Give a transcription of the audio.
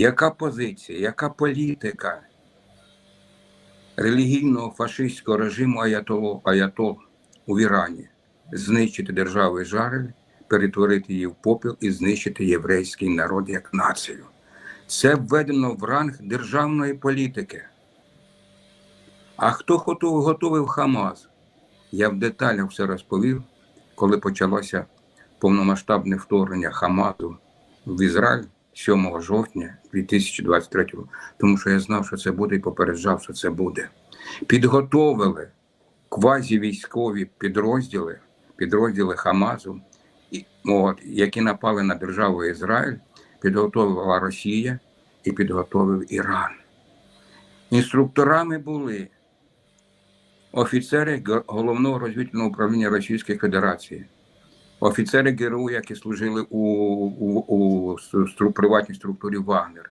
Яка позиція, яка політика релігійного фашистського режиму Аятоло, Аятол у Ірані? Знищити державу Ізраїль, перетворити її в попіл і знищити єврейський народ як націю. Це введено в ранг державної політики. А хто готов- готовив Хамас? Я в деталях все розповів, коли почалося повномасштабне вторгнення Хамасу в Ізраїль 7 жовтня 2023 року, тому що я знав, що це буде, і попереджав, що це буде. Підготовили квазівійськові підрозділи, підрозділи Хамасу, і- от, які напали на державу Ізраїль, підготовила Росія і підготовив Іран. Інструкторами були офіцери головного розвідувального управління Російської Федерації, офіцери ГРУ, які служили у, у, у стру- приватній структурі Вагнер,